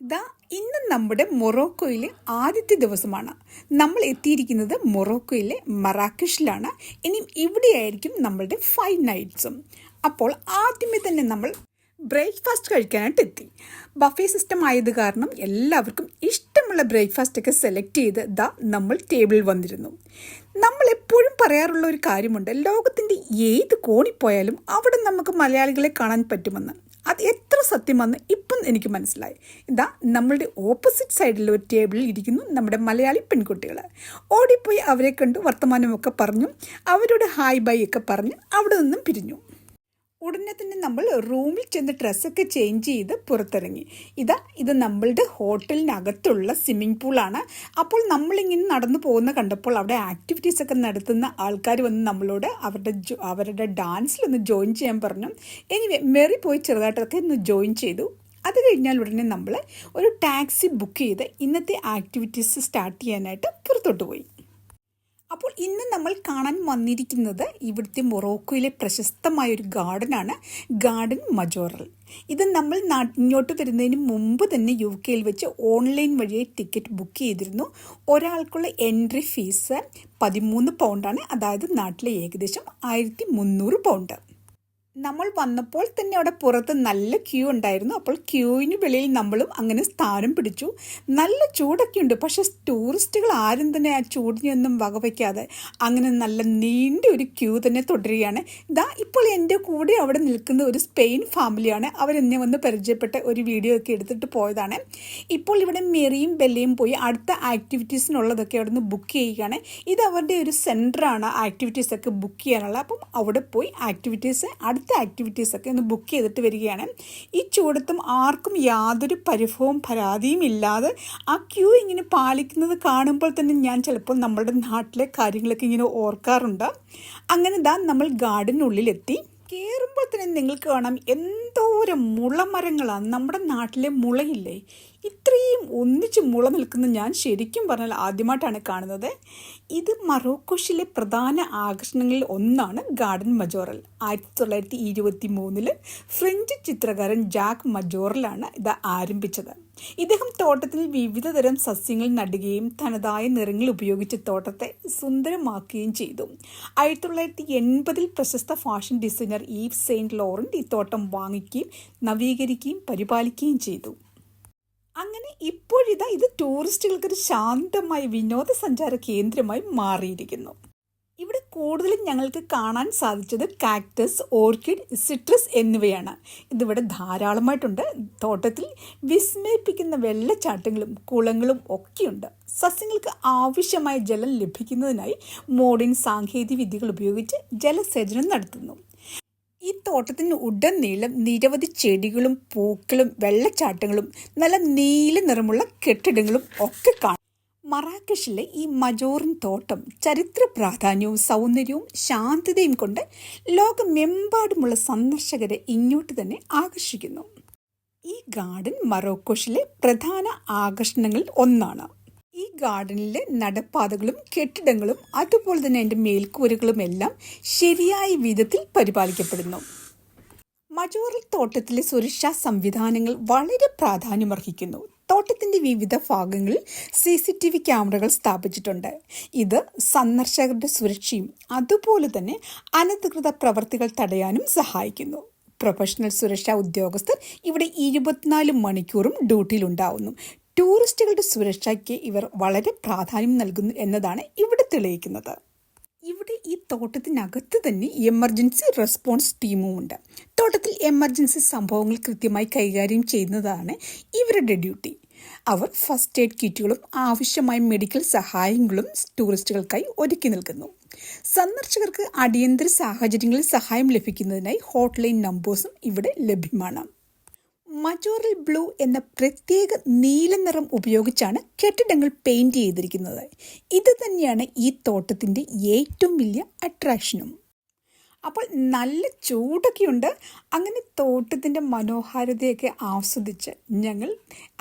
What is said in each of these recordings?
ദാ ഇന്ന് നമ്മുടെ മൊറോക്കോയിലെ ആദ്യത്തെ ദിവസമാണ്. നമ്മൾ എത്തിയിരിക്കുന്നത് മൊറോക്കോയിലെ മറാക്കഷിലാണ്. ഇനിയും ഇവിടെയായിരിക്കും നമ്മളുടെ ഫൈവ് നൈറ്റ്സും. അപ്പോൾ ആദ്യമേ തന്നെ നമ്മൾ ബ്രേക്ക്ഫാസ്റ്റ് കഴിക്കാനായിട്ട് എത്തി. ബഫേ സിസ്റ്റം ആയത് കാരണം എല്ലാവർക്കും ഇഷ്ടമുള്ള ബ്രേക്ക്ഫാസ്റ്റ് ഒക്കെ സെലക്ട് ചെയ്ത് ദാ നമ്മൾ ടേബിളിൽ വന്നിരുന്നു. നമ്മൾ എപ്പോഴും പറയാറുള്ള ഒരു കാര്യമുണ്ട് ലോകത്തിന്റെ ഏത് കോണിപ്പോയാലും അവിടെ നമുക്ക് മലയാളികളെ കാണാൻ പറ്റുമെന്ന്. സത്യമെന്ന് ഇപ്പം എനിക്ക് മനസ്സിലായി. ഇതാ നമ്മളുടെ ഓപ്പോസിറ്റ് സൈഡിൽ ഒരു ടേബിളിൽ ഇരിക്കുന്നു നമ്മുടെ മലയാളി പെൺകുട്ടികൾ ഓടിപ്പോയി അവരെ കണ്ട് വർത്തമാനമൊക്കെ പറഞ്ഞു. അവരോട് ഹായ് ബൈ ഒക്കെ പറഞ്ഞ് അവിടെ നിന്നും പിരിഞ്ഞു. ഉടനെ തന്നെ നമ്മൾ റൂമിൽ ചെന്ന് ഡ്രസ്സൊക്കെ ചേഞ്ച് ചെയ്ത് പുറത്തിറങ്ങി. ഇതാ ഇത് നമ്മളുടെ ഹോട്ടലിനകത്തുള്ള സ്വിമ്മിംഗ് പൂളാണ്. അപ്പോൾ നമ്മളിങ്ങനെ നടന്നു പോകുന്ന കണ്ടപ്പോൾ അവിടെ ആക്ടിവിറ്റീസ് ഒക്കെ നടത്തുന്ന ആൾക്കാർ വന്ന് നമ്മളോട് അവരുടെ അവരുടെ ഡാൻസിലൊന്ന് ജോയിൻ ചെയ്യാൻ പറഞ്ഞു. എനിവേ മെറി പോയി ചെറുതായിട്ടൊക്കെ ഒന്ന് ജോയിൻ ചെയ്തു. അത് കഴിഞ്ഞാൽ ഉടനെ നമ്മൾ ഒരു ടാക്സി ബുക്ക് ചെയ്ത് ഇന്നത്തെ ആക്ടിവിറ്റീസ് സ്റ്റാർട്ട് ചെയ്യാനായിട്ട് പുറത്തോട്ട് പോയി. അപ്പോൾ ഇന്ന് നമ്മൾ കാണാൻ വന്നിരിക്കുന്നത് ഇവിടുത്തെ മൊറോക്കോയിലെ പ്രശസ്തമായ ഒരു ഗാർഡനാണ് ഗാർഡൻ മജോറൽ. ഇത് നമ്മൾ ഇങ്ങോട്ട് വരുന്നതിന് മുമ്പ് തന്നെ യു കെയിൽ വെച്ച് ഓൺലൈൻ വഴിയെ ടിക്കറ്റ് ബുക്ക് ചെയ്തിരുന്നു. ഒരാൾക്കുള്ള എൻട്രി ഫീസ് പതിമൂന്ന് പൗണ്ടാണ്. അതായത് നാട്ടിലെ ഏകദേശം ആയിരത്തി പൗണ്ട്. നമ്മൾ വന്നപ്പോൾ തന്നെ അവിടെ പുറത്ത് നല്ല ക്യൂ ഉണ്ടായിരുന്നു. അപ്പോൾ ക്യൂവിന് വെളിയിൽ നമ്മളും അങ്ങനെ സ്ഥാനം പിടിച്ചു. നല്ല ചൂടൊക്കെ ഉണ്ട്. പക്ഷെ ടൂറിസ്റ്റുകൾ ആരും തന്നെ ആ ചൂടിനെയൊന്നും വകവയ്ക്കാതെ അങ്ങനെ നല്ല നീണ്ട ഒരു ക്യൂ തന്നെ തുടരുകയാണ്. ഇതാ ഇപ്പോൾ എന്റെ കൂടെ അവിടെ നിൽക്കുന്ന ഒരു സ്പെയിൻ ഫാമിലിയാണ്. അവരെന്നെ വന്ന് പരിചയപ്പെട്ട ഒരു വീഡിയോ ഒക്കെ എടുത്തിട്ട് പോയതാണ്. ഇപ്പോൾ ഇവിടെ മെറിയും ബെല്ലയും പോയി അടുത്ത ആക്ടിവിറ്റീസിനുള്ളതൊക്കെ അവിടെ നിന്ന് ബുക്ക് ചെയ്യുകയാണ്. ഇത് അവരുടെ ഒരു സെന്ററാണ് ആക്ടിവിറ്റീസൊക്കെ ബുക്ക് ചെയ്യാനുള്ള. അപ്പം അവിടെ പോയി ആക്ടിവിറ്റീസ് അടുത്ത ആക്ടിവിറ്റീസ് ഒക്കെ ഒന്ന് ബുക്ക് ചെയ്തിട്ട് വരികയാണ്. ഈ ചൂടത്തും ആർക്കും യാതൊരു പരിഭവവും പരാതിയും ഇല്ലാതെ ആ ക്യൂ ഇങ്ങനെ പാലിക്കുന്നത് കാണുമ്പോൾ തന്നെ ഞാൻ ചിലപ്പോൾ നമ്മുടെ നാട്ടിലെ കാര്യങ്ങളൊക്കെ ഇങ്ങനെ ഓർക്കാറുണ്ട്. അങ്ങനെ ദാ നമ്മൾ ഗാർഡനുള്ളിലെത്തി. കയറുമ്പോൾ തന്നെ നിങ്ങൾക്ക് കാണാം എന്തോരം മുളമരങ്ങളാണ് നമ്മുടെ നാട്ടിലെ മുളയില്ലേ? ഇത്രയും ഒന്നിച്ച് മുള നിൽക്കുന്ന ഞാൻ ശരിക്കും പറഞ്ഞാൽ ആദ്യമായിട്ടാണ് കാണുന്നത്. ഇത് മറോക്കോഷിലെ പ്രധാന ആകർഷണങ്ങളിൽ ഒന്നാണ് ഗാർഡൻ മജോറൽ. ആയിരത്തി തൊള്ളായിരത്തി ഇരുപത്തി മൂന്നിൽ ഫ്രഞ്ച് ചിത്രകാരൻ ജാക്ക് മജോറലാണ് ഇത് ആരംഭിച്ചത്. ഇദ്ദേഹം തോട്ടത്തിൽ വിവിധ തരം സസ്യങ്ങൾ നടുകയും തനതായ നിറങ്ങൾ ഉപയോഗിച്ച് തോട്ടത്തെ സുന്ദരമാക്കുകയും ചെയ്തു. ആയിരത്തി തൊള്ളായിരത്തി എൺപതിൽ പ്രശസ്ത fashion designer Yves Saint Laurent ഈ തോട്ടം വാങ്ങിക്കുകയും നവീകരിക്കുകയും പരിപാലിക്കുകയും ചെയ്തു. അങ്ങനെ ഇപ്പോഴിതാ ഇത് ടൂറിസ്റ്റുകൾക്കൊരു ശാന്തമായ വിനോദസഞ്ചാര കേന്ദ്രമായി മാറിയിരിക്കുന്നു. ഇവിടെ കൂടുതലും ഞങ്ങൾക്ക് കാണാൻ സാധിച്ചത് കാക്ടസ് ഓർക്കിഡ് സിട്രസ് എന്നിവയാണ്. ഇതിവിടെ ധാരാളമായിട്ടുണ്ട്. തോട്ടത്തിൽ വിസ്മയിപ്പിക്കുന്ന വെള്ളച്ചാട്ടങ്ങളും കുളങ്ങളും ഒക്കെയുണ്ട്. സസ്യങ്ങൾക്ക് ആവശ്യമായ ജലം ലഭിക്കുന്നതിനായി മോഡേൺ സാങ്കേതിക വിദ്യകൾ ഉപയോഗിച്ച് ജലസേചനം നടത്തുന്നു. ഈ തോട്ടത്തിന് ഉടനീളം നിരവധി ചെടികളും പൂക്കളും വെള്ളച്ചാട്ടങ്ങളും നല്ല നീല നിറമുള്ള കെട്ടിടങ്ങളും ഒക്കെ കാണാം. മറാക്കഷിലെ ഈ മജോറിൻ തോട്ടം ചരിത്ര പ്രാധാന്യവും സൗന്ദര്യവും ശാന്തതയും കൊണ്ട് ലോകമെമ്പാടുമുള്ള സന്ദർശകരെ ഇങ്ങോട്ട് തന്നെ ആകർഷിക്കുന്നു. ഈ ഗാർഡൻ മറോക്കോഷിലെ പ്രധാന ആകർഷണങ്ങളിൽ ഒന്നാണ്. ഈ ഗാർഡനിലെ നടപ്പാതകളും കെട്ടിടങ്ങളും അതുപോലെ തന്നെ അതിന്റെ മേൽക്കൂരകളും എല്ലാം ശരിയായ വിധത്തിൽ പരിപാലിക്കപ്പെടുന്നു. മജോറൽ തോട്ടത്തിലെ സുരക്ഷാ സംവിധാനങ്ങൾ വളരെ പ്രാധാന്യമർഹിക്കുന്നു തോട്ടത്തിന്റെ വിവിധ ഭാഗങ്ങളിൽ സി സി ടി വി ക്യാമറകൾ സ്ഥാപിച്ചിട്ടുണ്ട്. ഇത് സന്ദർശകരുടെ സുരക്ഷയും അതുപോലെ തന്നെ അനധികൃത പ്രവർത്തികൾ തടയാനും സഹായിക്കുന്നു. പ്രൊഫഷണൽ സുരക്ഷാ ഉദ്യോഗസ്ഥർ ഇവിടെ ഇരുപത്തിനാല് മണിക്കൂറും ഡ്യൂട്ടിയിലുണ്ടാവുന്നു. ടൂറിസ്റ്റുകളുടെ സുരക്ഷയ്ക്ക് ഇവർ വളരെ പ്രാധാന്യം നൽകുന്നു എന്നതാണ് ഇവിടെ തെളിയിക്കുന്നത്. ഇവിടെ ഈ തോട്ടത്തിനകത്ത് തന്നെ എമർജൻസി റെസ്പോൺസ് ടീമും ഉണ്ട് തോട്ടത്തിൽ എമർജൻസി സംഭവങ്ങൾ കൃത്യമായി കൈകാര്യം ചെയ്യുന്നതാണ് ഇവരുടെ ഡ്യൂട്ടി അവർ ഫസ്റ്റ് എയ്ഡ് കിറ്റുകളും ആവശ്യമായ മെഡിക്കൽ സഹായങ്ങളും ടൂറിസ്റ്റുകൾക്കായി ഒരുക്കി നൽകുന്നു. സന്ദർശകർക്ക് അടിയന്തര സാഹചര്യങ്ങളിൽ സഹായം ലഭിക്കുന്നതിനായി ഹോട്ട്ലൈൻ നമ്പേഴ്സും ഇവിടെ ലഭ്യമാണ്. മജോറൽ ബ്ലൂ എന്ന പ്രത്യേക നീല നിറം ഉപയോഗിച്ചാണ് കെട്ടിടങ്ങൾ പെയിന്റ് ചെയ്തിരിക്കുന്നത്. ഇത് തന്നെയാണ് ഈ തോട്ടത്തിന്റെ ഏറ്റവും വലിയ അട്രാക്ഷനും അപ്പോൾ നല്ല ചൂടൊക്കെയുണ്ട്. അങ്ങനെ തോട്ടത്തിന്റെ മനോഹാരിതയൊക്കെ ആസ്വദിച്ച് ഞങ്ങൾ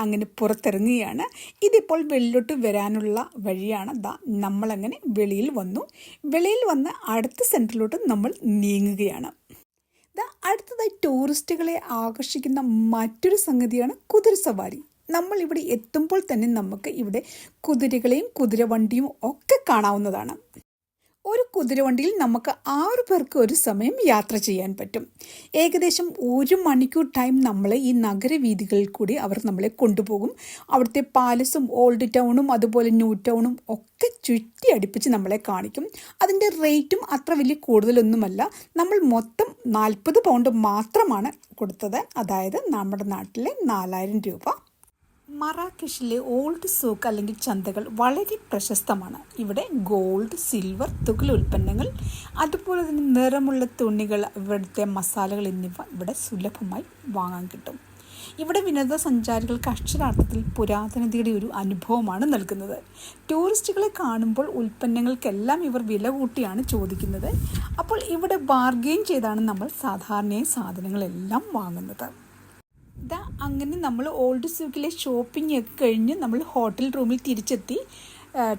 അങ്ങനെ പുറത്തിറങ്ങുകയാണ്. ഇതിപ്പോൾ വെളിയിലോട്ട് വരാനുള്ള വഴിയാണ് ദാ നമ്മളങ്ങനെ വെളിയിൽ വന്നു. വെളിയിൽ വന്ന് അടുത്ത സെന്ററിലോട്ട് നമ്മൾ നീങ്ങുകയാണ്. അടുത്തതായി ടൂറിസ്റ്റുകളെ ആകർഷിക്കുന്ന മറ്റൊരു സംഗതിയാണ് കുതിര സവാരി. നമ്മൾ ഇവിടെ എത്തുമ്പോൾ തന്നെ നമുക്ക് ഇവിടെ കുതിരകളെയും കുതിരവണ്ടിയും ഒക്കെ കാണാവുന്നതാണ്. ഒരു കുതിരവണ്ടിയിൽ നമുക്ക് ആറു പേർക്ക് ഒരു സമയം യാത്ര ചെയ്യാൻ പറ്റും. ഏകദേശം ഒരു മണിക്കൂർ ടൈം നമ്മളെ ഈ നഗരവീഥികളിൽ കൂടി അവർ നമ്മളെ കൊണ്ടുപോകും. അവിടുത്തെ പാലസും ഓൾഡ് ടൗണും അതുപോലെ ന്യൂ ടൗണും ഒക്കെ ചുറ്റി അടുപ്പിച്ച് നമ്മളെ കാണിക്കും. അതിന്റെ റേറ്റും അത്ര വലിയ കൂടുതലൊന്നുമല്ല. നമ്മൾ മൊത്തം നാൽപ്പത് പൗണ്ട് മാത്രമാണ് കൊടുത്തത്. അതായത് നമ്മുടെ നാട്ടിലെ നാലായിരം രൂപ. മറാക്കഷിലെ ഓൾഡ് സൂക്ക് അല്ലെങ്കിൽ ചന്തകൾ വളരെ പ്രശസ്തമാണ്. ഇവിടെ ഗോൾഡ് സിൽവർ തുകൽ ഉൽപ്പന്നങ്ങൾ അതുപോലെ തന്നെ നിറമുള്ള തുണികൾ ഇവിടുത്തെ മസാലകൾ എന്നിവ ഇവിടെ സുലഭമായി വാങ്ങാൻ കിട്ടും. ഇവിടെ വിനോദസഞ്ചാരികൾക്ക് അക്ഷരാർത്ഥത്തിൽ പുരാതനതയുടെ ഒരു അനുഭവമാണ് നൽകുന്നത്. ടൂറിസ്റ്റുകളെ കാണുമ്പോൾ ഉൽപ്പന്നങ്ങൾക്കെല്ലാം ഇവർ വില കൂട്ടിയാണ് ചോദിക്കുന്നത്. അപ്പോൾ ഇവിടെ ബാർഗെയിൻ ചെയ്താണ് നമ്മൾ സാധാരണയായി സാധനങ്ങളെല്ലാം വാങ്ങുന്നത്. അങ്ങനെ നമ്മൾ ഓൾഡ് സൂക്കിലെ ഷോപ്പിംഗ് ഒക്കെ കഴിഞ്ഞ് നമ്മൾ ഹോട്ടൽ റൂമിൽ തിരിച്ചെത്തി.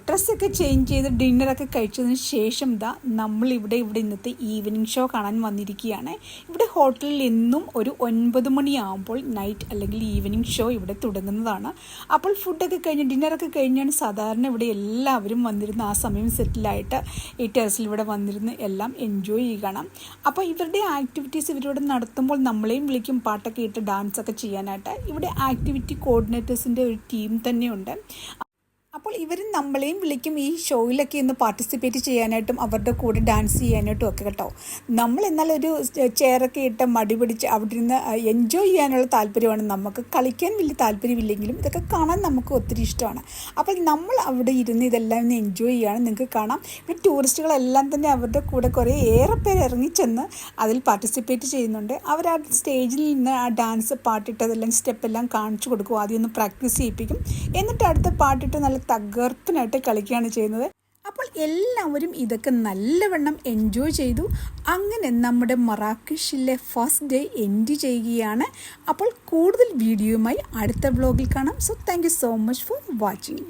ഡ്രസ്സൊക്കെ ചേഞ്ച് ചെയ്ത് ഡിന്നറൊക്കെ കഴിച്ചതിന് ശേഷം ദാ നമ്മൾ ഇവിടെ ഇവിടെ ഇന്നത്തെ ഈവനിങ് ഷോ കാണാൻ വന്നിരിക്കുകയാണ്. ഇവിടെ ഹോട്ടലിൽ എന്നും ഒരു ഒൻപത് മണിയാകുമ്പോൾ നൈറ്റ് അല്ലെങ്കിൽ ഈവനിങ് ഷോ ഇവിടെ തുടങ്ങുന്നതാണ്. അപ്പോൾ ഫുഡൊക്കെ കഴിഞ്ഞ് ഡിന്നറൊക്കെ കഴിഞ്ഞാണ് സാധാരണ ഇവിടെ എല്ലാവരും വന്നിരുന്ന ആ സമയം സെറ്റിലായിട്ട് ഈ ടെറസിൽ ഇവിടെ വന്നിരുന്ന് എല്ലാം എൻജോയ് ചെയ്യണം. അപ്പോൾ ഇവരുടെ ആക്ടിവിറ്റീസ് ഇവരിവിടെ നടത്തുമ്പോൾ നമ്മളെയും വിളിക്കും പാട്ടൊക്കെ ഇട്ട് ഡാൻസൊക്കെ ചെയ്യാനായിട്ട്. ഇവിടെ ആക്ടിവിറ്റി കോർഡിനേറ്റേഴ്സിന്റെ ഒരു ടീം തന്നെയുണ്ട്. അപ്പോൾ ഇവരും നമ്മളെയും വിളിക്കും ഈ ഷോയിലൊക്കെ ഇന്ന് പാർട്ടിസിപ്പേറ്റ് ചെയ്യാനായിട്ടും അവരുടെ കൂടെ ഡാൻസ് ചെയ്യാനായിട്ടും ഒക്കെ കേട്ടോ. നമ്മൾ എന്നാൽ ഒരു ചെയറൊക്കെ ഇട്ട് മടി പിടിച്ച് അവിടെ നിന്ന് എൻജോയ് ചെയ്യാനുള്ള താല്പര്യമാണ്. നമുക്ക് കളിക്കാൻ വലിയ താല്പര്യമില്ലെങ്കിലും ഇതൊക്കെ കാണാൻ നമുക്ക് ഒത്തിരി ഇഷ്ടമാണ്. അപ്പോൾ നമ്മൾ അവിടെ ഇരുന്ന് ഇതെല്ലാം ഒന്ന് എൻജോയ് ചെയ്യുകയാണ്. നിങ്ങൾക്ക് കാണാം. ഇവിടെ ടൂറിസ്റ്റുകളെല്ലാം തന്നെ അവരുടെ കൂടെ കുറേ ഏറെ പേര് ഇറങ്ങിച്ചെന്ന് അതിൽ പാർട്ടിസിപ്പേറ്റ് ചെയ്യുന്നുണ്ട്. അവർ ആ സ്റ്റേജിൽ നിന്ന് ആ ഡാൻസ് പാട്ടിട്ടതെല്ലാം സ്റ്റെപ്പെല്ലാം കാണിച്ചു കൊടുക്കും. ആദ്യം ഒന്ന് പ്രാക്ടീസ് ചെയ്യിപ്പിക്കും. എന്നിട്ട് അടുത്ത പാട്ടിട്ട് നല്ല തകർപ്പനായിട്ട് കളിക്കുകയാണ് ചെയ്യുന്നത്. അപ്പോൾ എല്ലാവരും ഇതൊക്കെ നല്ലവണ്ണം എൻജോയ് ചെയ്തു. അങ്ങനെ നമ്മുടെ മറാക്കിഷിലെ ഫസ്റ്റ് ഡേ എൻഡ് ചെയ്യുകയാണ്. അപ്പോൾ കൂടുതൽ വീഡിയോയുമായി അടുത്ത വ്ലോഗിൽ കാണാം. So thank so much for watching